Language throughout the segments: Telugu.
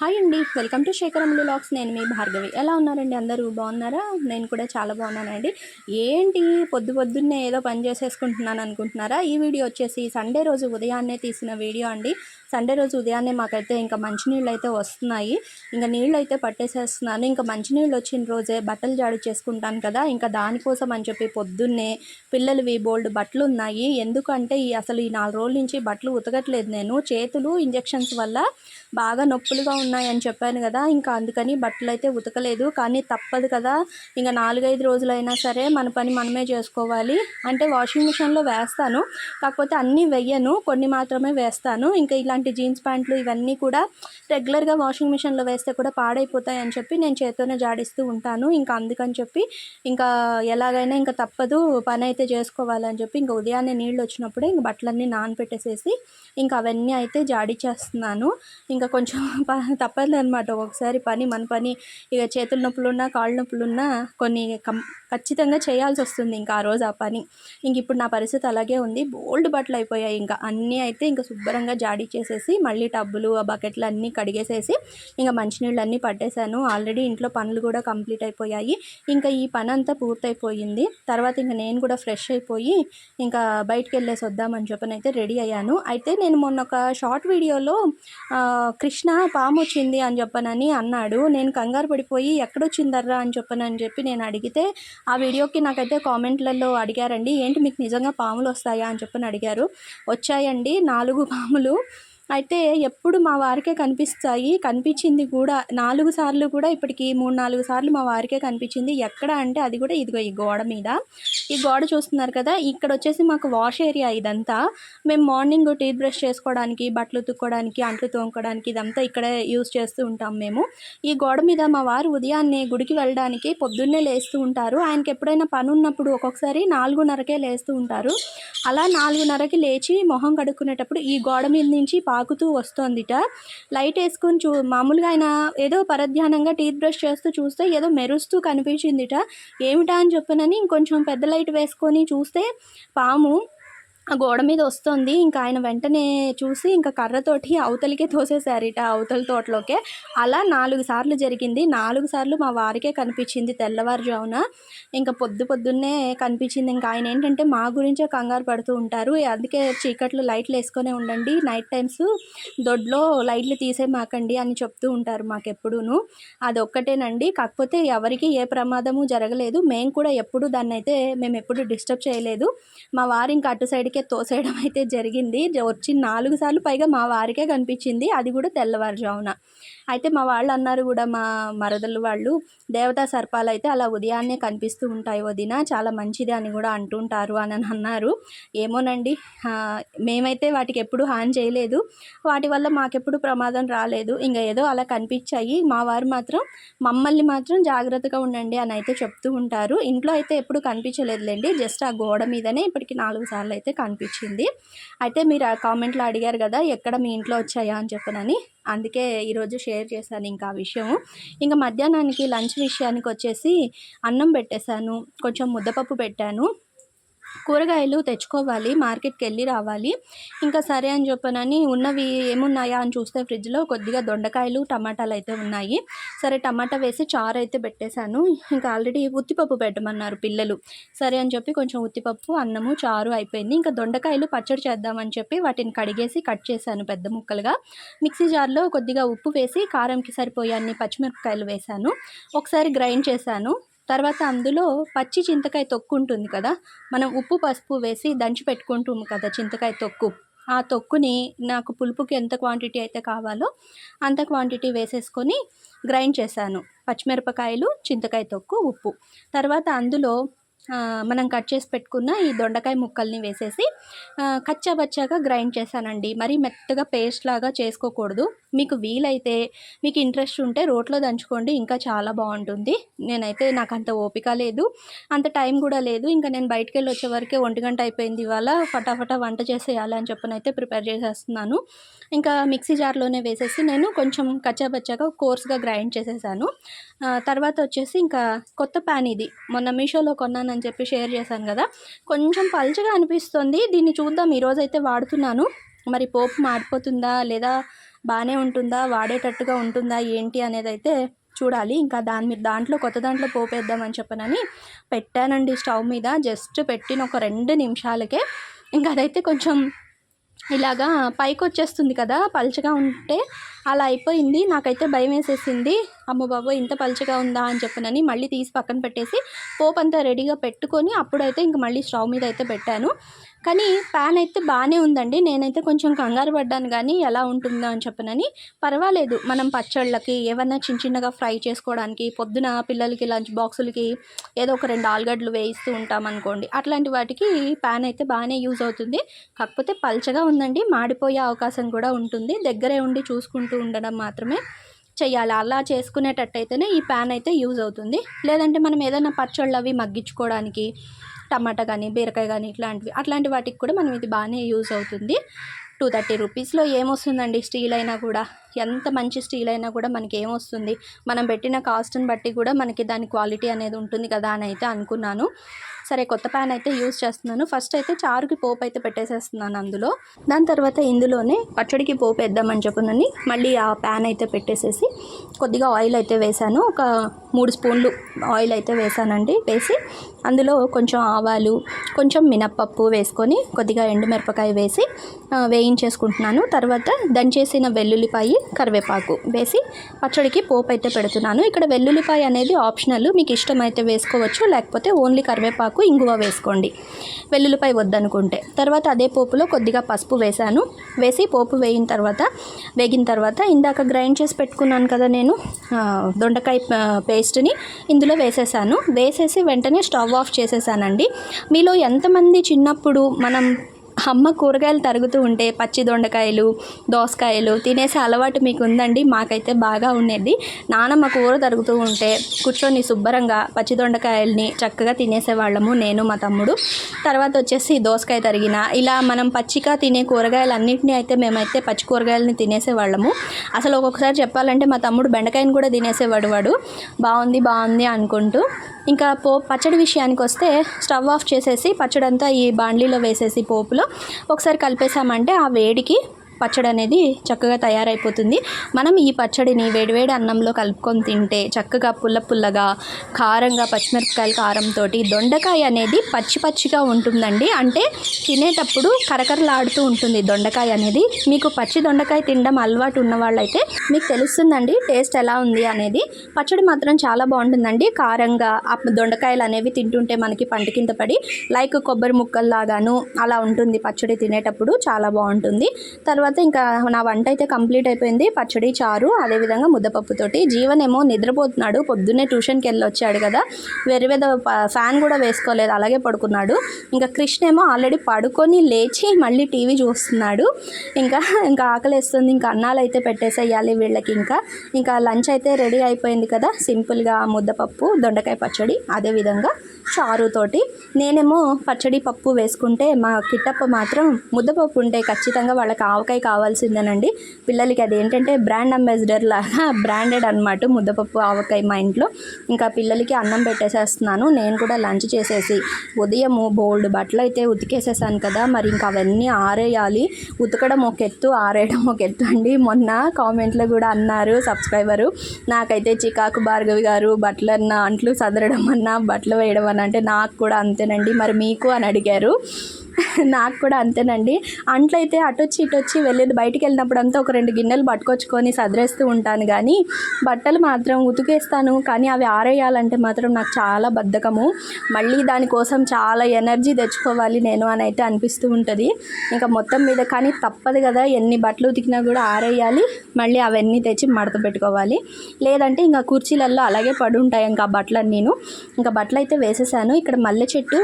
హాయ్ అండి. వెల్కమ్ టు శేఖరములు లాక్స్. నేను మీ భార్గవి. ఎలా ఉన్నారండి? అందరూ బాగున్నారా? నేను కూడా చాలా బాగున్నానండి. ఏంటి? పొద్దు పొద్దున్నే ఏదో పని చేసేసుకుంటున్నాను అనుకుంటున్నారా? ఈ వీడియో వచ్చేసి సండే రోజు ఉదయాన్నే తీసిన వీడియో అండి. సండే రోజు ఉదయాన్నే మాకైతే ఇంకా మంచినీళ్ళు అయితే వస్తున్నాయి. ఇంకా నీళ్ళు అయితే పట్టేసేస్తున్నాను. ఇంకా మంచినీళ్ళు వచ్చిన రోజే బట్టలు జాడి చేసుకుంటాను కదా. ఇంకా దానికోసం అని చెప్పి పొద్దున్నే పిల్లలవి బోల్డ్ బట్టలు ఉన్నాయి ఎందుకంటే ఈ అసలు ఈ నాలుగు రోజుల నుంచి బట్టలు ఉతకట్లేదు నేను. చేతులు ఇంజెక్షన్స్ వల్ల బాగా నొప్పులుగా ఉన్నాయని చెప్పాను కదా. ఇంకా అందుకని బట్టలు అయితే ఉతకలేదు. కానీ తప్పదు కదా. ఇంకా నాలుగైదు రోజులైనా సరే మన పని మనమే చేసుకోవాలి. అంటే వాషింగ్ మిషన్లో వేస్తాను. కాకపోతే అన్నీ వెయ్యను. కొన్ని మాత్రమే వేస్తాను. ఇంకా ఇలాంటి జీన్స్ ప్యాంట్లు ఇవన్నీ కూడా రెగ్యులర్గా వాషింగ్ మిషన్లో వేస్తే కూడా పాడైపోతాయి అని చెప్పి నేను చేత్తోనే జాడిస్తూ ఉంటాను. ఇంకా అందుకని చెప్పి ఇంకా ఎలాగైనా ఇంకా తప్పదు పని అయితే చేసుకోవాలని చెప్పి ఇంకా ఉదయాన్నే నీళ్ళు వచ్చినప్పుడే ఇంక బట్టలన్నీ నానపెట్టేసేసి ఇంకా అవన్నీ అయితే జాడి చేస్తున్నాను. ఇంకా కొంచెం ప తప్పదు అనమాట ఒకసారి పని మన పని ఇక చేతుల నొప్పులున్నా కాళ్ళ నొప్పులున్నా కొన్ని కం ఖచ్చితంగా చేయాల్సి వస్తుంది ఇంకా ఆ రోజు ఆ పని. ఇంక ఇప్పుడు నా పరిస్థితి అలాగే ఉంది. బోల్డ్ బట్టలు అయిపోయాయి ఇంకా. అన్నీ అయితే ఇంకా శుభ్రంగా జాడీ చేసేసి మళ్ళీ టబ్బులు ఆ బకెట్లు అన్నీ కడిగేసేసి ఇంకా మంచినీళ్ళు అన్నీ పట్టేశాను. ఆల్రెడీ ఇంట్లో పనులు కూడా కంప్లీట్ అయిపోయాయి. ఇంకా ఈ పని అంతా పూర్తయిపోయింది. తర్వాత ఇంకా నేను కూడా ఫ్రెష్ అయిపోయి ఇంకా బయటికి వెళ్ళేసి వద్దామని చెప్పని అయితే రెడీ అయ్యాను. అయితే నేను మొన్న ఒక షార్ట్ వీడియోలో కృష్ణ పాము వచ్చింది అని చెప్పనని అన్నాడు. నేను కంగారు పడిపోయి ఎక్కడొచ్చిందర్రా అని చెప్పనని చెప్పి నేను అడిగితే ఆ వీడియోకి నాకైతే కామెంట్లలో అడిగారండి ఏంటి మీకు నిజంగా పాములు వస్తాయా? అని చెప్పని అడిగారు. వచ్చాయండి. నాలుగు పాములు. అయితే ఎప్పుడు మా వారికే కనిపిస్తాయి. కనిపించింది కూడా నాలుగు సార్లు కూడా ఇప్పటికి మూడు నాలుగు సార్లు మా వారికే కనిపించింది. ఎక్కడ అంటే అది కూడా ఇదిగో ఈ గోడ మీద. ఈ గోడ చూస్తున్నారు కదా ఇక్కడ వచ్చేసి మాకు వాష్ ఏరియా ఇదంతా. మేము మార్నింగ్ టీత్ బ్రష్ చేసుకోవడానికి బట్టలు ఉతుక్కోవడానికి అంట్లు తోముకోవడానికి ఇదంతా ఇక్కడే యూస్ చేస్తూ ఉంటాం మేము. ఈ గోడ మీద మా వారు ఉదయాన్నే గుడికి వెళ్ళడానికి పొద్దున్నే లేస్తూ ఉంటారు. ఆయనకి ఎప్పుడైనా పని ఉన్నప్పుడు ఒక్కొక్కసారి నాలుగున్నరకే లేస్తూ ఉంటారు. అలా నాలుగున్నరకి లేచి మొహం కడుక్కునేటప్పుడు ఈ గోడ మీద నుంచి తాకుతూ వస్తోందిట. లైట్ వేసుకొని చూ మామూలుగా ఆయన ఏదో పరధ్యానంగా టీత్ బ్రష్ చేస్తూ చూస్తే ఏదో మెరుస్తూ కనిపించిందిట. ఏమిటా అని చెప్పనని ఇంకొంచెం పెద్ద లైట్ వేసుకొని చూస్తే పాము ఆ గోడ మీద వస్తుంది. ఇంకా ఆయన వెంటనే చూసి ఇంకా కర్రతోటి అవతలికే తోసేశారిట అవతల తోటలోకే. అలా నాలుగు సార్లు జరిగింది. నాలుగు సార్లు మా వారికే కనిపించింది తెల్లవారుజామున. ఇంకా పొద్దు పొద్దున్నే కనిపించింది. ఇంకా ఆయన ఏంటంటే మా గురించే కంగారు పడుతూ ఉంటారు. అందుకే చీకట్లో లైట్లు వేసుకొనే ఉండండి. నైట్ టైమ్స్ దొడ్లో లైట్లు తీసే మాకండి అని చెప్తూ ఉంటారు మాకెప్పుడూను. అది ఒక్కటేనండి కాకపోతే ఎవరికి ఏ ప్రమాదము జరగలేదు. మేము కూడా ఎప్పుడు దాన్ని అయితే మేము ఎప్పుడు డిస్టర్బ్ చేయలేదు. మా వారు ఇంకా అటు సైడ్ సైడ్కే తోసేయడం అయితే జరిగింది. వచ్చి నాలుగు సార్లు పైగా మా వారికే కనిపించింది. అది కూడా తెల్లవారుజామున. అయితే మా వాళ్ళు అన్నారు కూడా మా మరదలు వాళ్ళు దేవతా సర్పాలు అయితే అలా ఉదయాన్నే కనిపిస్తూ ఉంటాయి వదిన. చాలా మంచిది అని కూడా అంటుంటారు అని అని అన్నారు. ఏమోనండి. మేమైతే వాటికి ఎప్పుడు హాని చేయలేదు. వాటి వల్ల మాకెప్పుడు ప్రమాదం రాలేదు. ఇంకా ఏదో అలా కనిపించాయి. మా వారు మాత్రం మమ్మల్ని మాత్రం జాగ్రత్తగా ఉండండి అని అయితే చెప్తూ ఉంటారు. ఇంట్లో అయితే ఎప్పుడు కనిపించలేదులేండి. జస్ట్ ఆ గోడ మీదనే ఇప్పటికి నాలుగు సార్లు అయితే కనిపించింది అయితే మీరు ఆ కామెంట్లో అడిగారు కదా ఎక్కడ మీ ఇంట్లో వచ్చాయా అని చెప్పనని. అందుకే ఈరోజు షేర్ చేశాను ఇంకా ఆ విషయం ఇంకా మధ్యాహ్నానికి లంచ్ విషయానికి వచ్చేసి అన్నం పెట్టేశాను కొంచెం ముద్దపప్పు పెట్టాను. కూరగాయలు తెచ్చుకోవాలి మార్కెట్కి వెళ్ళి రావాలి. ఇంకా సరే అని చెప్పనని ఉన్నవి ఏమున్నాయా అని చూస్తే ఫ్రిడ్జ్లో కొద్దిగా దొండకాయలు టమాటాలు అయితే ఉన్నాయి. సరే టమాటా వేసి చారు అయితే పెట్టేశాను. ఇంకా ఆల్రెడీ ఉత్తిపప్పు పెట్టమన్నారు పిల్లలు. సరే అని చెప్పి కొంచెం ఉత్తిపప్పు అన్నము చారు అయిపోయింది. ఇంకా దొండకాయలు పచ్చడి చేద్దామని చెప్పి వాటిని కడిగేసి కట్ చేశాను పెద్ద ముక్కలుగా. మిక్సీ జార్లో కొద్దిగా ఉప్పు వేసి కారంకి సరిపోయే అన్ని పచ్చిమిరపకాయలు వేశాను. ఒకసారి గ్రైండ్ చేశాను. తర్వాత అందులో పచ్చి చింతకాయ తొక్కు ఉంటుంది కదా మనం ఉప్పు పసుపు వేసి దంచి పెట్టుకుంటాం కదా చింతకాయ తొక్కు. ఆ తొక్కుని నాకు పులుపుకి ఎంత క్వాంటిటీ అయితే కావాలో అంత క్వాంటిటీ వేసేసుకొని గ్రైండ్ చేశాను. పచ్చిమిరపకాయలు చింతకాయ తొక్కు ఉప్పు. తర్వాత అందులో మనం కట్ చేసి పెట్టుకున్న ఈ దొండకాయ ముక్కల్ని వేసేసి కచ్చాబచ్చాగా గ్రైండ్ చేశానండి. మరీ మెత్తగా పేస్ట్ లాగా చేసుకోకూడదు. మీకు వీలైతే మీకు ఇంట్రెస్ట్ ఉంటే రోట్లో దంచుకోండి. ఇంకా చాలా బాగుంటుంది. నేనైతే నాకు అంత ఓపిక లేదు. అంత టైం కూడా లేదు. ఇంకా నేను బయటికి వెళ్ళి వచ్చే వరకే ఒంటి గంట అయిపోయింది ఇవాళ. ఫటాఫటా వంట చేసేయాలి అని చెప్పని అయితే ప్రిపేర్ చేసేస్తున్నాను. ఇంకా మిక్సీ జార్లోనే వేసేసి నేను కొంచెం కచ్చాబచ్చాగా కోర్స్గా గ్రైండ్ చేసేసాను. తర్వాత వచ్చేసి ఇంకా కొత్త ప్యాన్ ఇది. మొన్న మీషోలో కొన్నాను అని చెప్పి షేర్ చేశాను కదా. కొంచెం పల్చగా అనిపిస్తుంది. దీన్ని చూద్దాం. ఈరోజు అయితే వాడుతున్నాను. మరి పోపు మాడిపోతుందా? లేదా బాగానే ఉంటుందా? వాడేటట్టుగా ఉంటుందా? ఏంటి అనేది అయితే చూడాలి. ఇంకా దాని మీద దాంట్లో కొత్త దాంట్లో పోపేద్దామని చెప్పనని పెట్టానండి స్టవ్ మీద. జస్ట్ పెట్టిన ఒక రెండు నిమిషాలకే. ఇంకా అదైతే కొంచెం ఇలాగా పైకి వచ్చేస్తుంది కదా పలుచగా ఉంటే అలా అయిపోయింది. నాకైతే భయం వేసేసింది. అమ్మ బాబోయ్ ఇంత పలుచగా ఉందా అని చెప్పనని మళ్ళీ తీసి పక్కన పెట్టేసి పోపు అంతా రెడీగా పెట్టుకొని అప్పుడైతే ఇంక మళ్ళీ స్టవ్ మీద అయితే పెట్టాను. కానీ ప్యాన్ అయితే బాగానే ఉందండి. నేనైతే కొంచెం కంగారు పడ్డాను కానీ ఎలా ఉంటుందో అని చెప్పనని. పర్వాలేదు. మనం పచ్చళ్ళకి ఏమన్నా చిన్న చిన్నగా ఫ్రై చేసుకోవడానికి పొద్దున పిల్లలకి లంచ్ బాక్సులకి ఏదో ఒక రెండు ఆలుగడ్డలు వేయిస్తూ ఉంటాం అనుకోండి. అట్లాంటి వాటికి ప్యాన్ అయితే బాగానే యూజ్ అవుతుంది. కాకపోతే పల్చగా ఉందండి. మాడిపోయే అవకాశం కూడా ఉంటుంది. దగ్గరే ఉండి చూసుకుంటూ ఉండడం మాత్రమే చేయాలి అలా చేసుకునేటట్టయితేనే ఈ ప్యాన్ అయితే యూజ్ అవుతుంది. లేదంటే మనం ఏదైనా పచ్చళ్ళు అవి మగ్గించుకోవడానికి టమాటా కానీ బీరకాయ కానీ ఇట్లాంటివి అట్లాంటి వాటికి కూడా మనం ఇది బాగానే యూజ్ అవుతుంది. టూ థర్టీ రూపీస్లో ఏమొస్తుందండి స్టీల్ అయినా కూడా? ఎంత మంచి స్టీల్ అయినా కూడా మనకి ఏమొస్తుంది? మనం పెట్టిన కాస్ట్ని బట్టి కూడా మనకి దాని క్వాలిటీ అనేది ఉంటుంది కదా అని అయితే అనుకున్నాను. సరే కొత్త ప్యాన్ అయితే యూజ్ చేస్తున్నాను. ఫస్ట్ అయితే చారుకి పోపు అయితే పెట్టేసేస్తున్నాను అందులో. దాని తర్వాత ఇందులోనే పచ్చడికి పోపు వేద్దామని చెప్పనని మళ్ళీ ఆ ప్యాన్ అయితే పెట్టేసేసి కొద్దిగా ఆయిల్ అయితే వేసాను. ఒక మూడు స్పూన్లు ఆయిల్ అయితే వేసానండి. వేసి అందులో కొంచెం ఆవాలు కొంచెం మినప్పప్పు వేసుకొని కొద్దిగా ఎండుమిరపకాయ వేసి వేయించేసుకుంటున్నాను. తర్వాత దంచేసిన వెల్లుల్లిపాయ కరివేపాకు వేసి పచ్చడికి పోపు అయితే పెడుతున్నాను. ఇక్కడ వెల్లుల్లిపాయ అనేది ఆప్షనల్ మీకు ఇష్టమైతే వేసుకోవచ్చు లేకపోతే ఓన్లీ కరివేపాకు ఇంగువ వేసుకోండి. వెల్లుల్లిపై వద్దనుకుంటే. తర్వాత అదే పోపులో కొద్దిగా పసుపు వేశాను. వేసి పోపు వేయిన తర్వాత వేగిన తర్వాత ఇందాక గ్రైండ్ చేసి పెట్టుకున్నాను కదా నేను దొండకాయ పేస్ట్ని ఇందులో వేసేసాను. వేసేసి వెంటనే స్టవ్ ఆఫ్ చేసేసానండి. మీలో ఎంతమంది చిన్నప్పుడు మనం అమ్మ కూరగాయలు తరుగుతూ ఉంటే పచ్చి దొండకాయలు దోసకాయలు తినేసే అలవాటు మీకు ఉందండి మాకైతే బాగా ఉండేది. నానమ్మ కూర తరుగుతూ ఉంటే కూర్చొని శుభ్రంగా పచ్చి దొండకాయల్ని చక్కగా తినేసేవాళ్ళము నేను మా తమ్ముడు. తర్వాత వచ్చేసి దోసకాయ తరిగిన ఇలా మనం పచ్చిగా తినే కూరగాయలు అన్నింటినీ అయితే మేమైతే పచ్చి కూరగాయలని తినేసేవాళ్ళము. అసలు ఒక్కొక్కసారి చెప్పాలంటే మా తమ్ముడు బెండకాయని కూడా తినేసేవాడు వాడు. బాగుంది బాగుంది అనుకుంటూ. ఇంకా పో పచ్చడి విషయానికి వస్తే స్టవ్ ఆఫ్ చేసేసి పచ్చడంతా ఈ బాండ్లీలో వేసేసి పోపులో ఒకసారి కలిపేసామంటే ఆ వేడికి పచ్చడి అనేది చక్కగా తయారైపోతుంది. మనం ఈ పచ్చడిని వేడివేడి అన్నంలో కలుపుకొని తింటే చక్కగా పుల్ల పుల్లగా కారంగా పచ్చిమిరపకాయల కారంతో దొండకాయ అనేది పచ్చి పచ్చిగా ఉంటుందండి. అంటే తినేటప్పుడు కరకరలాడుతూ ఉంటుంది దొండకాయ అనేది. మీకు పచ్చి దొండకాయ తినడం అలవాటు ఉన్న వాళ్ళైతే మీకు తెలుస్తుందండి టేస్ట్ ఎలా ఉంది అనేది. పచ్చడి మాత్రం చాలా బాగుంటుందండి. కారంగా దొండకాయలు అనేవి తింటుంటే మనకి పంట కింద పడి లైక్ కొబ్బరి ముక్కల్లాగాను అలా ఉంటుంది పచ్చడి తినేటప్పుడు చాలా బాగుంటుంది. తర్వాత తర్వాత ఇంకా నా వంట అయితే కంప్లీట్ అయిపోయింది. పచ్చడి చారు అదేవిధంగా ముద్దపప్పుతోటి. జీవన్ ఏమో నిద్రపోతున్నాడు. పొద్దున్నే ట్యూషన్కి వెళ్ళి వచ్చాడు కదా. వేరే వేద ఫ్యాన్ కూడా వేసుకోలేదు. అలాగే పడుకున్నాడు. ఇంకా కృష్ణ ఏమో ఆల్రెడీ పడుకొని లేచి మళ్ళీ టీవీ చూస్తున్నాడు. ఇంకా ఇంకా ఆకలిస్తుంది. ఇంకా అన్నాలు అయితే పెట్టేసేయాలి వీళ్ళకి ఇంకా. ఇంకా లంచ్ అయితే రెడీ అయిపోయింది కదా. సింపుల్గా ముద్దపప్పు దొండకాయ పచ్చడి అదేవిధంగా చారుతోటి. నేనేమో పచ్చడి పప్పు వేసుకుంటే మా కిట్టప్ప మాత్రం ముద్దపప్పు ఉంటే ఖచ్చితంగా వాళ్ళకి ఆవకాయ కావాల్సిందేనండి. పిల్లలకి అది ఏంటంటే బ్రాండ్ అంబాసిడర్ లాగా బ్రాండెడ్ అనమాట ముద్దపప్పు ఆవకాయ మా ఇంట్లో. ఇంకా పిల్లలకి అన్నం పెట్టేసేస్తున్నాను. నేను కూడా లంచ్ చేసేసి ఉదయము బోల్డ్ బట్టలు అయితే ఉతికేసేసాను కదా. మరి ఇంకా అవన్నీ ఆరేయాలి. ఉతకడం ఒక ఎత్తు ఆరేయడం ఒక ఎత్తు అండి. మొన్న కామెంట్లో కూడా అన్నారు సబ్స్క్రైబరు. నాకైతే చికాకు భార్గవి గారు బట్టలన్న అంట్లు సదరడం అన్నా బట్టలు వేయడం అన్న అంటే నాకు కూడా అంతేనండి. మరి మీకు అని అడిగారు. నాకు కూడా అంతేనండి. అంట్లు అయితే అటొచ్చి ఇటొచ్చి వెళ్ళేది బయటికి వెళ్ళినప్పుడు అంతా ఒక రెండు గిన్నెలు పట్టుకొచ్చుకొని సదిరేస్తూ ఉంటాను కానీ బట్టలు మాత్రం ఉతికేస్తాను. కానీ అవి ఆరేయాలంటే మాత్రం నాకు చాలా బద్ధకము. మళ్ళీ దానికోసం చాలా ఎనర్జీ తెచ్చుకోవాలి నేను అని అయితే అనిపిస్తూ ఉంటుంది. ఇంకా మొత్తం మీద కానీ తప్పదు కదా ఎన్ని బట్టలు ఉతికినా కూడా ఆరేయాలి మళ్ళీ అవన్నీ తెచ్చి మడత పెట్టుకోవాలి. లేదంటే ఇంకా కుర్చీలలో అలాగే పడి ఉంటాయి ఇంకా బట్టలు బట్టలన్నీ నేను. ఇంకా బట్టలు అయితే వేసేసాను. ఇక్కడ మల్లె చెట్టు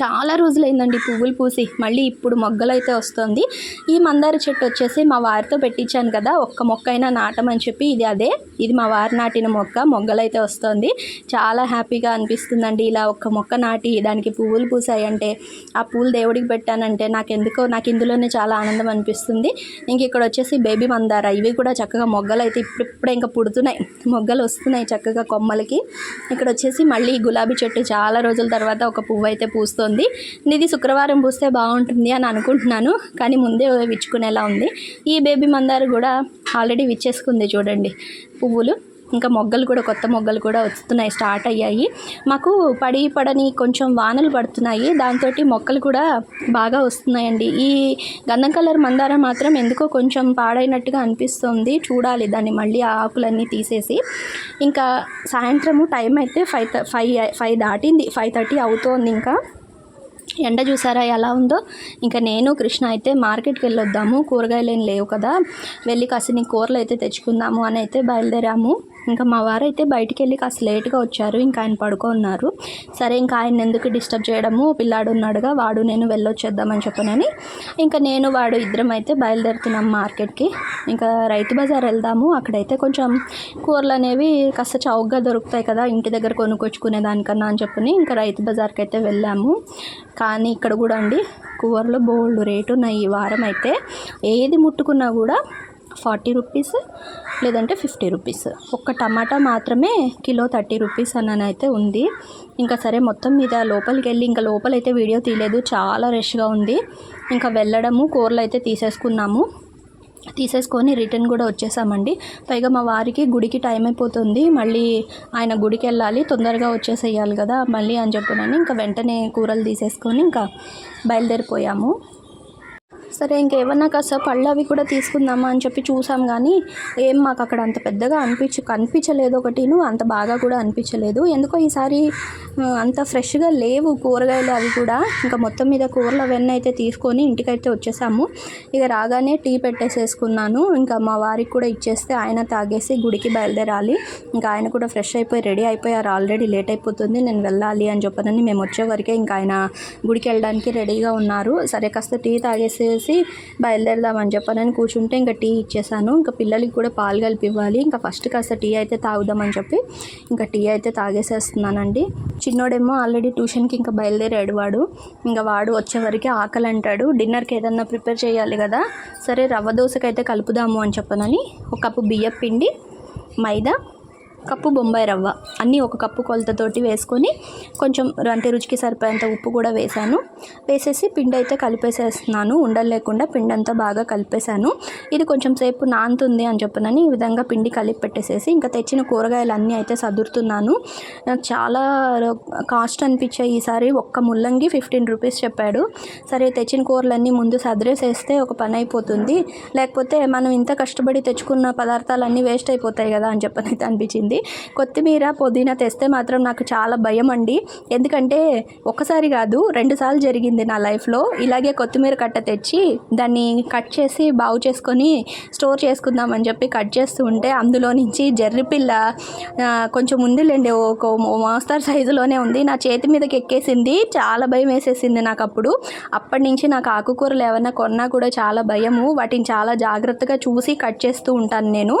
చాలా రోజులైందండి పువ్వులు పూసి. మళ్ళీ ఇప్పుడు మొగ్గలైతే వస్తుంది. ఈ మందార చెట్టు వచ్చేసి మా వారితో పెట్టించాను కదా ఒక్క మొక్క అయినా నాటమని చెప్పి ఇది అదే. ఇది మా వారు నాటిన మొక్క మొగ్గలైతే వస్తుంది. చాలా హ్యాపీగా అనిపిస్తుందండి ఇలా ఒక్క మొక్క నాటి దానికి పువ్వులు పూసాయంటే ఆ పూలు దేవుడికి పెట్టానంటే నాకు ఎందుకో నాకు ఇందులోనే చాలా ఆనందం అనిపిస్తుంది. ఇంక ఇక్కడ వచ్చేసి బేబీ మందార. ఇవి కూడా చక్కగా మొగ్గలు అయితే ఇప్పుడిప్పుడే ఇంకా పుడుతున్నాయి. మొగ్గలు వస్తున్నాయి చక్కగా కొమ్మలకి. ఇక్కడ వచ్చేసి మళ్ళీ గులాబీ చెట్టు. చాలా రోజుల తర్వాత ఒక పువ్వు అయితే పూస్తుంది ఇది శుక్రవారం పూస్తే బాగుంటుంది అని అనుకుంటున్నాను కానీ ముందే విచ్చుకునేలా ఉంది. ఈ బేబీ మందారు కూడా ఆల్రెడీ విచ్చేసుకుంది చూడండి పువ్వులు. ఇంకా మొగ్గలు కూడా కొత్త మొగ్గలు కూడా వస్తున్నాయి స్టార్ట్ అయ్యాయి. మాకు పడి పడని కొంచెం వానలు పడుతున్నాయి. దాంతో మొక్కలు కూడా బాగా వస్తున్నాయండి. ఈ గంధం కలర్ మందార మాత్రం ఎందుకో కొంచెం పాడైనట్టుగా అనిపిస్తుంది. చూడాలి దాన్ని మళ్ళీ ఆ ఆకులన్నీ తీసేసి. ఇంకా సాయంత్రము టైం అయితే ఫైవ్ ఫైవ్ ఫైవ్ దాటింది ఫైవ్ థర్టీ అవుతోంది ఇంకా. ఎండ చూసారా ఎలా ఉందో? ఇంకా నేను కృష్ణ అయితే మార్కెట్కి వెళ్ళొద్దాము. కూరగాయలు ఏం లేవు కదా. వెళ్ళి కాసిన కూరలు అయితే తెచ్చుకుందాము అని అయితే బయలుదేరాము. ఇంకా మా వారు అయితే బయటికి వెళ్ళి కాస్త లేట్గా వచ్చారు. ఇంకా ఆయన పడుకున్నారు. సరే ఇంకా ఆయన ఎందుకు డిస్టర్బ్ చేయడము? పిల్లాడు ఉన్నాడుగా వాడు నేను వెళ్ళొచ్చేద్దామని చెప్పనని. ఇంకా నేను వాడు ఇద్దరం అయితే బయలుదేరుతున్నాం మార్కెట్కి. ఇంకా రైతు బజార్ వెళ్దాము. అక్కడైతే కొంచెం కూరలు అనేవి కాస్త చౌకగా దొరుకుతాయి కదా ఇంటి దగ్గర కొనుక్కొచ్చుకునే దానికన్నా అని చెప్పని ఇంకా రైతు బజార్కి అయితే వెళ్ళాము. కానీ ఇక్కడ కూడా అండి కూరలు బోల్డ్ రేటు ఉన్నాయి ఈ వారం అయితే ఏది ముట్టుకున్నా కూడా ఫార్టీ రూపీస్ లేదంటే ఫిఫ్టీ రూపీస్. ఒక్క టమాటా మాత్రమే కిలో థర్టీ రూపీస్ అని అయితే ఉంది. ఇంకా సరే మొత్తం మీద లోపలికి వెళ్ళి ఇంకా లోపలైతే వీడియో తీయలేదు. చాలా రష్గా ఉంది. ఇంకా వెళ్ళడము కూరలు అయితే తీసేసుకున్నాము. తీసేసుకొని రిటర్న్ కూడా వచ్చేసామండి. పైగా మా వారికి గుడికి టైం అయిపోతుంది. మళ్ళీ ఆయన గుడికి వెళ్ళాలి తొందరగా వచ్చేసేయాలి కదా మళ్ళీ అని చెప్పినాను ఇంకా వెంటనే కూరలు తీసేసుకొని ఇంకా బయలుదేరిపోయాము. సరే ఇంకేమన్నా కాస్త పళ్ళు అవి కూడా తీసుకుందామా అని చెప్పి చూసాం కానీ ఏం మాకు అక్కడ అంత పెద్దగా అనిపించ కనిపించలేదు ఒకటిను అంత బాగా కూడా అనిపించలేదు. ఎందుకో ఈసారి అంత ఫ్రెష్గా లేవు కూరగాయలు అవి కూడా. ఇంకా మొత్తం మీద కూరలు అవన్నీ అయితే తీసుకొని ఇంటికైతే వచ్చేసాము. ఇక రాగానే టీ పెట్టేసేసుకున్నాను. ఇంకా మా వారికి కూడా ఇచ్చేస్తే ఆయన తాగేసి గుడికి బయలుదేరాలి. ఇంకా ఆయన కూడా ఫ్రెష్ అయిపోయి రెడీ అయిపోయారు. ఆల్రెడీ లేట్ అయిపోతుంది. నేను వెళ్ళాలి అని చెప్పనని మేము వచ్చే వరకే ఇంకా ఆయన గుడికి వెళ్ళడానికి రెడీగా ఉన్నారు. సరే కాస్త టీ తాగేసేసి బయలుదేరదామని చెప్పనని కూర్చుంటే ఇంకా టీ ఇచ్చేసాను. ఇంకా పిల్లలకి కూడా పాలు కలిపి ఇవ్వాలి ఇంకా ఫస్ట్ కాస్త టీ అయితే తాగుదామని చెప్పి ఇంకా టీ అయితే తాగేసేస్తున్నానండి. చిన్నోడేమో ఆల్రెడీ ట్యూషన్కి ఇంకా బయలుదేరాడు వాడు. ఇంకా వాడు వచ్చేవరకు ఆకలి అంటాడు. డిన్నర్కి ఏదన్నా ప్రిపేర్ చేయాలి కదా సరే రవ్వ దోశకైతే కలుపుదాము అని చెప్పనని ఒక కప్పు బియ్యం పిండి మైదా కప్పు బొంబాయి రవ్వ. అన్నీ ఒక కప్పు కొలతతోటి వేసుకొని కొంచెం అంటే రుచికి సరిపోయేంత ఉప్పు కూడా వేసాను. వేసేసి పిండి అయితే కలిపేసేస్తున్నాను. ఉండలు లేకుండా పిండి అంతా బాగా కలిపేశాను. ఇది కొంచెం సేపు నానుతుంది అని చెప్పనని ఈ విధంగా పిండి కలిపి పెట్టేసేసి ఇంకా తెచ్చిన కూరగాయలు అన్నీ అయితే సదురుతున్నాను. నాకు చాలా కాస్ట్ అనిపించాయి. ఈసారి ఒక్క ముల్లంగి ఫిఫ్టీన్ రూపీస్ చెప్పాడు. సరే తెచ్చిన కూరలన్నీ ముందు సదిరేసేస్తే ఒక పని అయిపోతుంది. లేకపోతే మనం ఇంత కష్టపడి తెచ్చుకున్న పదార్థాలన్నీ వేస్ట్ అయిపోతాయి కదా అని చెప్పనైతే అనిపించింది. అనిపించింది కొత్తిమీర పుదీనా తెస్తే మాత్రం నాకు చాలా భయం అండి. ఎందుకంటే ఒకసారి కాదు రెండుసార్లు జరిగింది నా లైఫ్లో. ఇలాగే కొత్తిమీర కట్ట తెచ్చి దాన్ని కట్ చేసి బాగు చేసుకొని స్టోర్ చేసుకుందామని చెప్పి కట్ చేస్తూ ఉంటే అందులో నుంచి జర్రి పిల్ల కొంచెం ఉందిలేండి ఒక మోస్తారు సైజులోనే ఉంది. నా చేతి మీదకి ఎక్కేసింది. చాలా భయం వేసేసింది నాకు అప్పుడు. అప్పటి నుంచి నాకు ఆకుకూరలు ఏమైనా కొన్నా కూడా చాలా భయము. వాటిని చాలా జాగ్రత్తగా చూసి కట్ చేస్తూ ఉంటాను నేను.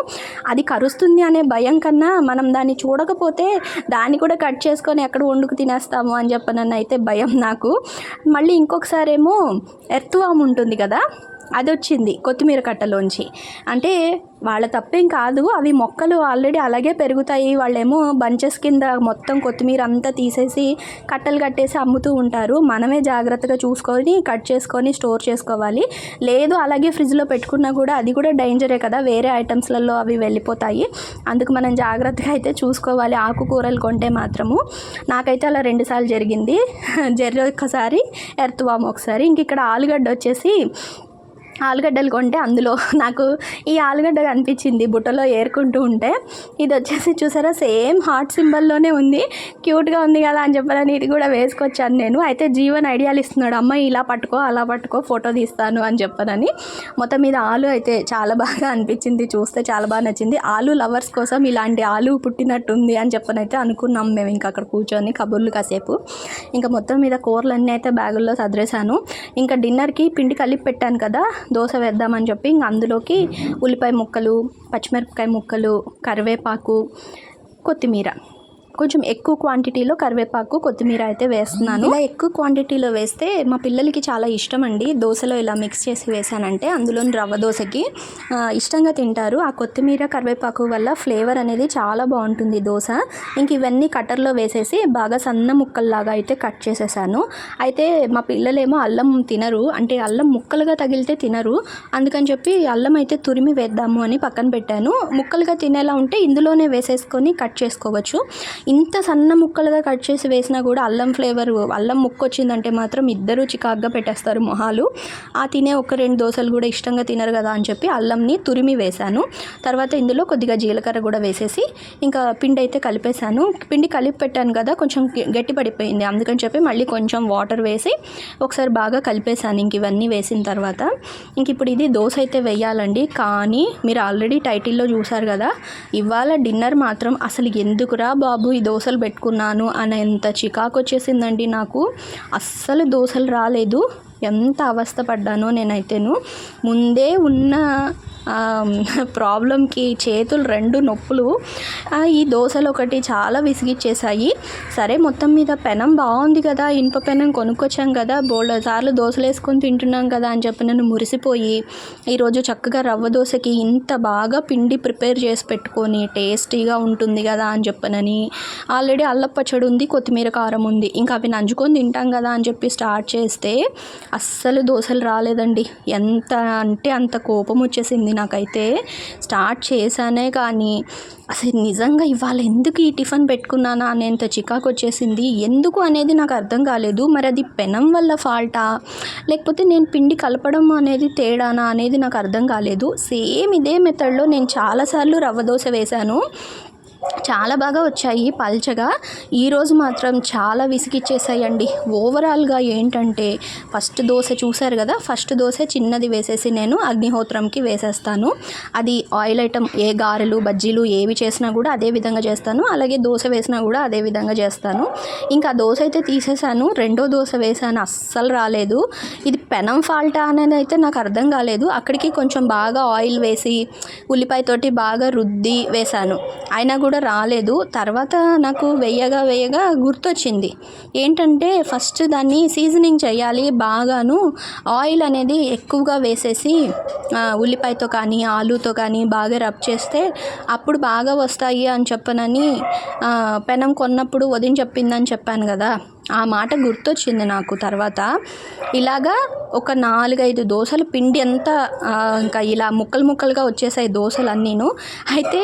అది కరుస్తుంది అనే భయం కన్నా మనం దాన్ని చూడకపోతే దాన్ని కూడా కట్ చేసుకొని ఎక్కడ వండుకు తినేస్తాము అని చెప్పనన్న అయితే భయం నాకు. మళ్ళీ ఇంకొకసారి ఏమో ఎర్త్వామ్ ఉంటుంది కదా? అది వచ్చింది కొత్తిమీర కట్టలోంచి. అంటే వాళ్ళ తప్పేం కాదు అవి మొక్కలు ఆల్రెడీ అలాగే పెరుగుతాయి. వాళ్ళేమో బంచెస్ కింద మొత్తం కొత్తిమీర అంతా తీసేసి కట్టలు కట్టేసి అమ్ముతూ ఉంటారు. మనమే జాగ్రత్తగా చూసుకొని కట్ చేసుకొని స్టోర్ చేసుకోవాలి. లేదు అలాగే ఫ్రిడ్జ్లో పెట్టుకున్నా కూడా అది కూడా డేంజరే కదా. వేరే ఐటమ్స్లలో అవి వెళ్ళిపోతాయి. అందుకు మనం జాగ్రత్తగా అయితే చూసుకోవాలి. ఆకుకూరలు కొంటే మాత్రము. నాకైతే అలా రెండుసార్లు జరిగింది. జర్రి ఒకసారి ఎర్త్వామ్ ఒకసారి. ఇంక ఇక్కడ ఆలుగడ్డ వచ్చేసి ఆలుగడ్డలు కొంటే అందులో నాకు ఈ ఆలుగడ్డ కనిపించింది బుట్టలో ఏరుకుంటూ ఉంటే. ఇది వచ్చేసి చూసారా? సేమ్ హార్ట్ సింబల్లోనే ఉంది. క్యూట్గా ఉంది కదా అని చెప్పాలని ఇది కూడా వేసుకొచ్చాను నేను. అయితే జీవన్ ఐడియాలు ఇస్తున్నాడు అమ్మ ఇలా పట్టుకో అలా పట్టుకో ఫోటో తీస్తాను అని చెప్పనని. మొత్తం మీద ఆలు అయితే చాలా బాగా అనిపించింది చూస్తే చాలా బాగా నచ్చింది. ఆలు లవర్స్ కోసం ఇలాంటి ఆలు పుట్టినట్టుంది అని చెప్పనైతే అనుకున్నాం మేము ఇంకా అక్కడ కూర్చొని కబుర్లు కాసేపు. ఇంకా మొత్తం మీద కూరలన్నీ అయితే బ్యాగుల్లో సదిరేసాను ఇంకా డిన్నర్కి పిండి కలిపి పెట్టాను కదా దోశ వేద్దామని చెప్పి ఇంక అందులోకి ఉల్లిపాయ ముక్కలు పచ్చిమిరపకాయ ముక్కలు కరివేపాకు కొత్తిమీర. కొంచెం ఎక్కువ క్వాంటిటీలో కరివేపాకు కొత్తిమీర అయితే వేస్తున్నాను. ఇలా ఎక్కువ క్వాంటిటీలో వేస్తే మా పిల్లలకి చాలా ఇష్టం అండి. దోశలో ఇలా మిక్స్ చేసి వేసానంటే అందులోని రవ్వ దోశకి ఇష్టంగా తింటారు. ఆ కొత్తిమీర కరివేపాకు వల్ల ఫ్లేవర్ అనేది చాలా బాగుంటుంది దోశ. ఇంక ఇవన్నీ కట్టర్లో వేసేసి బాగా సన్న ముక్కల్లాగా అయితే కట్ చేసేసాను. అయితే మా పిల్లలేమో అల్లం తినరు. అంటే అల్లం ముక్కలుగా తగిలితే తినరు. అందుకని చెప్పి అల్లం అయితే తురిమి వేద్దాము అని పక్కన పెట్టాను. ముక్కలుగా తినేలా ఉంటే ఇందులోనే వేసేసుకొని కట్ చేసుకోవచ్చు. ఇంత సన్న ముక్కలుగా కట్ చేసి వేసినా కూడా అల్లం ఫ్లేవర్ అల్లం ముక్క వచ్చిందంటే మాత్రం ఇద్దరు చికాగ్గా పెట్టేస్తారు మొహాలు. ఆ తినే ఒక రెండు దోశలు కూడా ఇష్టంగా తినరు కదా అని చెప్పి అల్లంని తురిమి వేశాను. తర్వాత ఇందులో కొద్దిగా జీలకర్ర కూడా వేసేసి ఇంకా పిండి అయితే కలిపేశాను. పిండి కలిపి పెట్టాను కదా కొంచెం గట్టి పడిపోయింది. అందుకని చెప్పి మళ్ళీ కొంచెం వాటర్ వేసి ఒకసారి బాగా కలిపేశాను ఇంక ఇవన్నీ వేసిన తర్వాత. ఇంక ఇప్పుడు ఇది దోశ అయితే వేయాలండి. కానీ మీరు ఆల్రెడీ టైటిల్లో చూసారు కదా ఇవాళ డిన్నర్ మాత్రం అసలు ఎందుకురా బాబు ఈ దోశలు పెట్టుకున్నాను అనేంత చికాకు వచ్చేసిందండి నాకు. అస్సలు దోశలు రాలేదు. ఎంత అవస్థ పడ్డానో నేనైతేను. ముందే ఉన్న ప్రాబ్లంకి చేతులు రెండు నొప్పులు. ఈ దోశలు ఒకటి చాలా విసిగిచ్చేసాయి సరే మొత్తం మీద పెనం బాగుంది కదా ఇనుప పెనం కొనుక్కొచ్చాం కదా బోల్డ్ సార్లు దోశలు వేసుకొని తింటున్నాం కదా అని చెప్పి నన్ను మురిసిపోయి ఈరోజు చక్కగా రవ్వ దోశకి ఇంత బాగా పిండి ప్రిపేర్ చేసి పెట్టుకొని టేస్టీగా ఉంటుంది కదా అని చెప్పనని ఆల్రెడీ అల్లపచ్చడి ఉంది కొత్తిమీర కారం ఉంది ఇంకా అవి నంచుకొని తింటాం కదా అని చెప్పి స్టార్ట్ చేస్తే అస్సలు దోశలు రాలేదండి. ఎంత అంటే అంత కోపం వచ్చేసింది నాకైతే. స్టార్ట్ చేశానే కానీ అసలు నిజంగా ఇవాళ ఎందుకు ఈ టిఫిన్ పెట్టుకున్నానా అనేంత చికాకు వచ్చేసింది ఎందుకు అనేది నాకు అర్థం కాలేదు. మరి అది పెనం వల్ల ఫాల్టా? లేకపోతే నేను పిండి కలపడం అనేది తేడానా అనేది నాకు అర్థం కాలేదు. సేమ్ ఇదే మెథడ్లో నేను చాలాసార్లు రవ్వ దోశ వేశాను. చాలా బాగా వచ్చాయి పల్చగా. ఈరోజు మాత్రం చాలా విసిగిచ్చేసాయండి. ఓవరాల్గా ఏంటంటే ఫస్ట్ దోశ చూశారు కదా? ఫస్ట్ దోశ చిన్నది వేసేసి నేను అగ్నిహోత్రంకి వేసేస్తాను. అది ఆయిల్ ఐటమ్ ఏ గారెలు బజ్జీలు ఏవి చేసినా కూడా అదే విధంగా చేస్తాను. అలాగే దోశ వేసినా కూడా అదే విధంగా చేస్తాను. ఇంకా దోశ అయితే తీసేసాను. రెండో దోశ వేసాను. అస్సలు రాలేదు. ఇది పెనం ఫాల్టా అనేది అయితే నాకు అర్థం కాలేదు. అక్కడికి కొంచెం బాగా ఆయిల్ వేసి ఉల్లిపాయతోటి బాగా రుద్ది వేశాను అయినా కూడా రాలేదు. తర్వాత నాకు వేయగా వేయగా గుర్తొచ్చింది. ఏంటంటే ఫస్ట్ దాన్ని సీజనింగ్ చేయాలి బాగాను. ఆయిల్ అనేది ఎక్కువగా వేసేసి ఉల్లిపాయతో కానీ ఆలుతో కానీ బాగా రబ్ చేస్తే అప్పుడు బాగా వస్తాయి అని చెప్పనని పెనం కొన్నప్పుడు వదిన చెప్పిందని చెప్పాను కదా. ఆ మాట గుర్తొచ్చింది నాకు తర్వాత. ఇలాగా ఒక నాలుగైదు దోశలు పిండి అంతా ఇంకా ఇలా ముక్కలు ముక్కలుగా వచ్చేసాయి దోశలు అన్నీను అయితే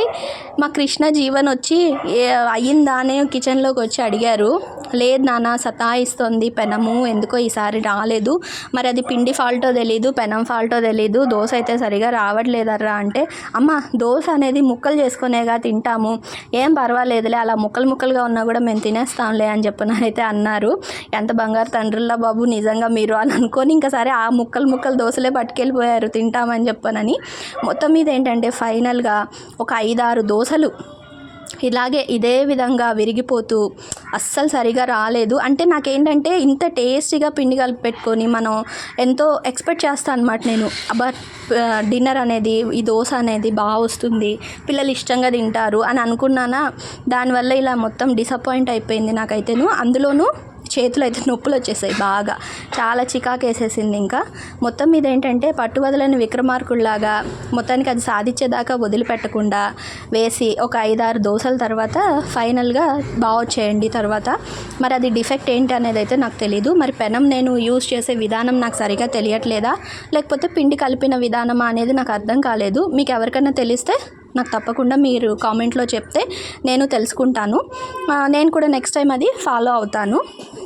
మా కృష్ణ జీవన్ వచ్చి ఏ అయ్యిందా అని కిచెన్లోకి వచ్చి అడిగారు. లేదు నాన్న సతాయిస్తుంది పెనము ఎందుకో ఈసారి రాలేదు. మరి అది పిండి ఫాల్టో తెలీదు పెనం ఫాల్టో తెలీదు దోశ అయితే సరిగా రావట్లేదర్రా అంటే అమ్మ దోశ అనేది ముక్కలు చేసుకునేగా తింటాము. ఏం పర్వాలేదులే అలా ముక్కలు ముక్కలుగా ఉన్నా కూడా మేము తినేస్తాంలే అని చెప్పిన అయితే అన్నారు. ఎంత బంగారు తండ్రుల్లా బాబు నిజంగా మీరు అని అనుకొని ఇంకా సరే ఆ ముక్కలు ముక్కలు దోశలే పట్టుకెళ్ళిపోయారు తింటామని చెప్పనని. మొత్తం మీద ఏంటంటే ఫైనల్గా ఒక ఐదారు దోశలు ఇలాగే ఇదే విధంగా విరిగిపోతూ అస్సలు సరిగా రాలేదు. అంటే నాకేంటంటే ఇంత టేస్టీగా పిండి కలిపి పెట్టుకొని మనం ఎంతో ఎక్స్పెక్ట్ చేస్తాను అనమాట నేను. బట్ డిన్నర్ అనేది ఈ దోశ అనేది బాగా వస్తుంది పిల్లలు ఇష్టంగా తింటారు అని అనుకున్నానా? దానివల్ల ఇలా మొత్తం డిసప్పాయింట్ అయిపోయింది నాకైతేను. అందులోనూ చేతులు అయితే నొప్పులు వచ్చేసాయి బాగా. చాలా చికాకు వేసేసింది ఇంకా. మొత్తం మీద ఏంటంటే పట్టు వదలని విక్రమార్కుల్లాగా మొత్తానికి అది సాధించేదాకా వదిలిపెట్టకుండా వేసి ఒక ఐదారు దోశల తర్వాత ఫైనల్గా బాగా వచ్చేయండి తర్వాత. మరి అది డిఫెక్ట్ ఏంటి అనేది అయితే నాకు తెలియదు మరి పెనం నేను యూజ్ చేసే విధానం నాకు సరిగా తెలియట్లేదా? లేకపోతే పిండి కలిపిన విధానమా అనేది నాకు అర్థం కాలేదు. మీకు ఎవరికైనా తెలిస్తే నాకు తప్పకుండా మీరు కామెంట్లో చెప్తే నేను తెలుసుకుంటాను. నేను కూడా నెక్స్ట్ టైం అది ఫాలో అవుతాను.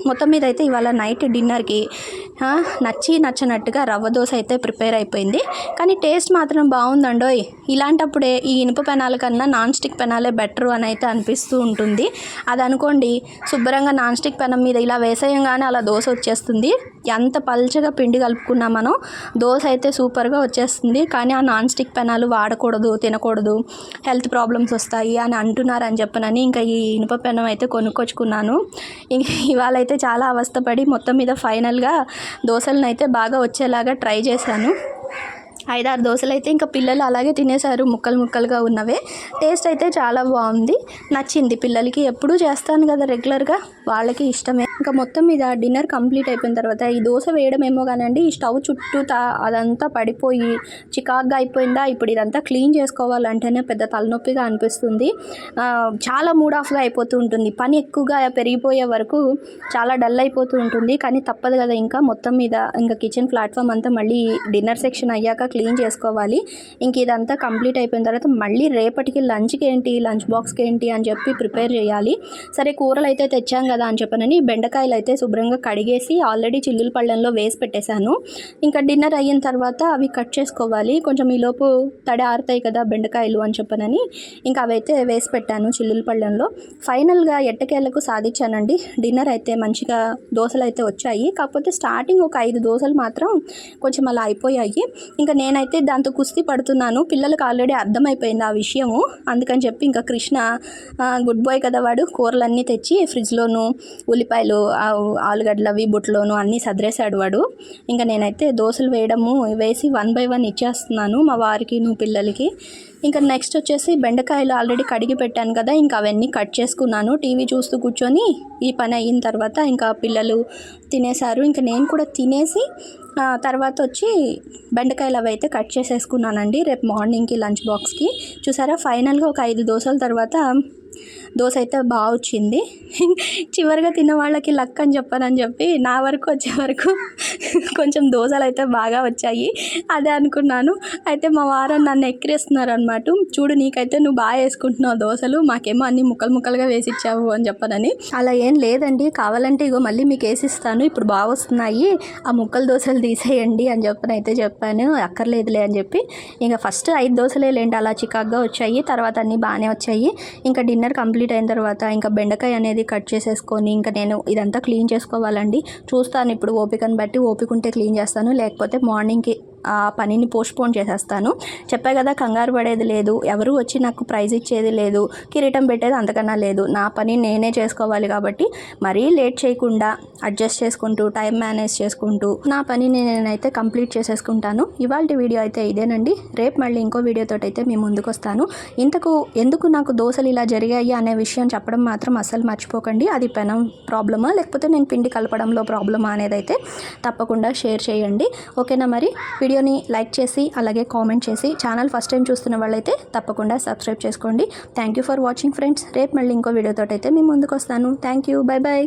మొత్తం మీద అయితే ఇవాళ నైట్ డిన్నర్కి నచ్చి నచ్చినట్టుగా రవ్వ దోశ అయితే ప్రిపేర్ అయిపోయింది. కానీ టేస్ట్ మాత్రం బాగుందండోయ్. ఇలాంటప్పుడే ఈ ఇనుప పెనాల కన్నా నాన్ స్టిక్ పెనాలే బెటర్ అని అయితే అనిపిస్తూ ఉంటుంది. అది అనుకోండి శుభ్రంగా నాన్ స్టిక్ పెనం మీద ఇలా వేసేయంగానే అలా దోశ వచ్చేస్తుంది. ఎంత పల్చగా పిండి కలుపుకున్నా మనం దోశ అయితే సూపర్గా వచ్చేస్తుంది. కానీ ఆ నాన్ స్టిక్ పెనాలు వాడకూడదు తినకూడదు హెల్త్ ప్రాబ్లమ్స్ వస్తాయి అని అంటున్నారని చెప్పనని ఇంకా ఈ ఇనుప పెనం అయితే కొనుక్కొచ్చుకున్నాను. ఇంక ఇవాళ అయితే చాలా అవస్థపడి మొత్తం మీద ఫైనల్గా దోశలను అయితే బాగా వచ్చేలాగా ట్రై చేశాను. ఐదారు దోశలు అయితే ఇంకా పిల్లలు అలాగే తినేశారు ముక్కలు ముక్కలుగా ఉన్నవే. టేస్ట్ అయితే చాలా బాగుంది. నచ్చింది. పిల్లలకి ఎప్పుడూ చేస్తాను కదా రెగ్యులర్గా. వాళ్ళకి ఇష్టమే. ఇంకా మొత్తం మీద డిన్నర్ కంప్లీట్ అయిపోయిన తర్వాత ఈ దోశ వేయడం ఏమో కానండి ఈ స్టవ్ చుట్టూ అదంతా పడిపోయి చికాగ్గా అయిపోయిందా ఇప్పుడు ఇదంతా క్లీన్ చేసుకోవాలంటేనే పెద్ద తలనొప్పిగా అనిపిస్తుంది. చాలా మూడ్ ఆఫ్గా అయిపోతూ ఉంటుంది. పని ఎక్కువగా పెరిగిపోయే వరకు చాలా డల్ అయిపోతూ ఉంటుంది. కానీ తప్పదు కదా ఇంకా మొత్తం మీద ఇంకా కిచెన్ ప్లాట్ఫామ్ అంతా మళ్ళీ డిన్నర్ సెక్షన్ అయ్యాక క్లీన్ చేసుకోవాలి. ఇంక ఇదంతా కంప్లీట్ అయిపోయిన తర్వాత మళ్ళీ రేపటికి లంచ్కి ఏంటి లంచ్ బాక్స్కి ఏంటి అని చెప్పి ప్రిపేర్ చేయాలి. సరే కూరలు అయితే తెచ్చాం కదా అని చెప్పనని బెండ బెండకాయలు అయితే శుభ్రంగా కడిగేసి ఆల్రెడీ చిల్లుల పళ్ళెంలో వేసి పెట్టేశాను. ఇంకా డిన్నర్ అయిన తర్వాత అవి కట్ చేసుకోవాలి. కొంచెం ఈలోపు తడి ఆరుతాయి కదా బెండకాయలు అని చెప్పనని. ఇంకా అవైతే వేసి పెట్టాను చిల్లుల పళ్ళెంలో. ఫైనల్గా ఎట్టకేలకు సాధించానండి. డిన్నర్ అయితే మంచిగా దోశలు అయితే వచ్చాయి. కాకపోతే స్టార్టింగ్ ఒక ఐదు దోశలు మాత్రం కొంచెం అలా అయిపోయాయి. ఇంకా నేనైతే దాంతో కుస్తీ పడుతున్నాను. పిల్లలకు ఆల్రెడీ అర్థమైపోయింది ఆ విషయము. అందుకని చెప్పి ఇంకా కృష్ణ గుడ్ బాయ్ కదా వాడు. కూరలన్నీ తెచ్చి ఫ్రిడ్జ్లోను ఉల్లిపాయలు ఆలుగడ్డలు అవి బుట్టలోను అన్నీ సదిరేసాడు వాడు. ఇంకా నేనైతే దోశలు వేయడము వేసి వన్ బై వన్ ఇచ్చేస్తున్నాను మా వారికి నువ్వు పిల్లలకి. ఇంకా నెక్స్ట్ వచ్చేసి బెండకాయలు ఆల్రెడీ కడిగి పెట్టాను కదా ఇంకా అవన్నీ కట్ చేసుకున్నాను. టీవీ చూస్తూ కూర్చొని ఈ పని అయిన తర్వాత ఇంకా పిల్లలు తినేశారు. ఇంకా నేను కూడా తినేసి తర్వాత వచ్చి బెండకాయలు అవి అయితే కట్ చేసేసుకున్నానండి రేపు మార్నింగ్కి లంచ్ బాక్స్కి. చూసారా ఫైనల్గా ఒక ఐదు దోశల తర్వాత దోశ అయితే బాగా వచ్చింది. చివరిగా తిన్న వాళ్ళకి లక్ అని చెప్పనని చెప్పి నా వరకు వచ్చే వరకు కొంచెం దోశలు అయితే బాగా వచ్చాయి. అదే అనుకున్నాను. అయితే మా వారం నన్ను ఎక్కిరేస్తున్నారు అనమాట చూడు నీకైతే నువ్వు బాగా వేసుకుంటున్నావు దోశలు మాకేమో అన్ని ముక్కలు ముక్కలుగా వేసి ఇచ్చావు అని చెప్పనని. అలా ఏం లేదండి. కావాలంటే ఇగో మళ్ళీ మీకు వేసిస్తాను. ఇప్పుడు బాగా వస్తున్నాయి. ఆ ముక్కలు దోశలు తీసేయండి అని చెప్పని అయితే చెప్పాను. అక్కర్లేదులే అని చెప్పి. ఇంకా ఫస్ట్ ఐదు దోశలే లేండి. అలా చికాగ్గా వచ్చాయి. తర్వాత అన్నీ బాగానే వచ్చాయి. ఇంకా డిన్నర్ కంప్లీట్ అయిన తర్వాత ఇంకా బెండకాయ అనేది కట్ చేసేసుకొని ఇంకా నేను ఇదంతా క్లీన్ చేసుకోవాలండి. చూస్తాను ఇప్పుడు ఓపికను బట్టి ఓపిక ఉంటే క్లీన్ చేస్తాను లేకపోతే మార్నింగ్కి ఆ పనిని పోస్ట్పోన్ చేసేస్తాను. చెప్పా కదా కంగారు పడేది లేదు. ఎవరు వచ్చి నాకు ప్రైజ్ ఇచ్చేది లేదు. కిరీటం పెట్టేది అంతకన్నా లేదు. నా పని నేనే చేసుకోవాలి కాబట్టి మరీ లేట్ చేయకుండా అడ్జస్ట్ చేసుకుంటూ టైం మేనేజ్ చేసుకుంటూ నా పనిని నేనైతే కంప్లీట్ చేసేసుకుంటాను. ఇవాళ వీడియో అయితే ఇదేనండి. రేపు మళ్ళీ ఇంకో వీడియోతో అయితే మీ ముందుకు వస్తాను ఇంతకు ఎందుకు నాకు దోశలు ఇలా జరిగాయి అనే విషయం చెప్పడం మాత్రం అస్సలు మర్చిపోకండి. అది పెనం ప్రాబ్లమా? లేకపోతే నేను పిండి కలపడంలో ప్రాబ్లమా అనేది అయితే తప్పకుండా షేర్ చేయండి. ఓకేనా మరి? వీడియోని లైక్ చేసి అలాగే కామెంట్ చేసి ఛానల్ ఫస్ట్ టైం చూస్తున్న వాళ్ళైతే తప్పకుండా సబ్స్క్రైబ్ చేసుకోండి. Thank you for watching friends. రేపు మళ్ళీ ఇంకో వీడియోతో అయితే మేము ముందుకు వస్తాను థ్యాంక్ యూ. Bye bye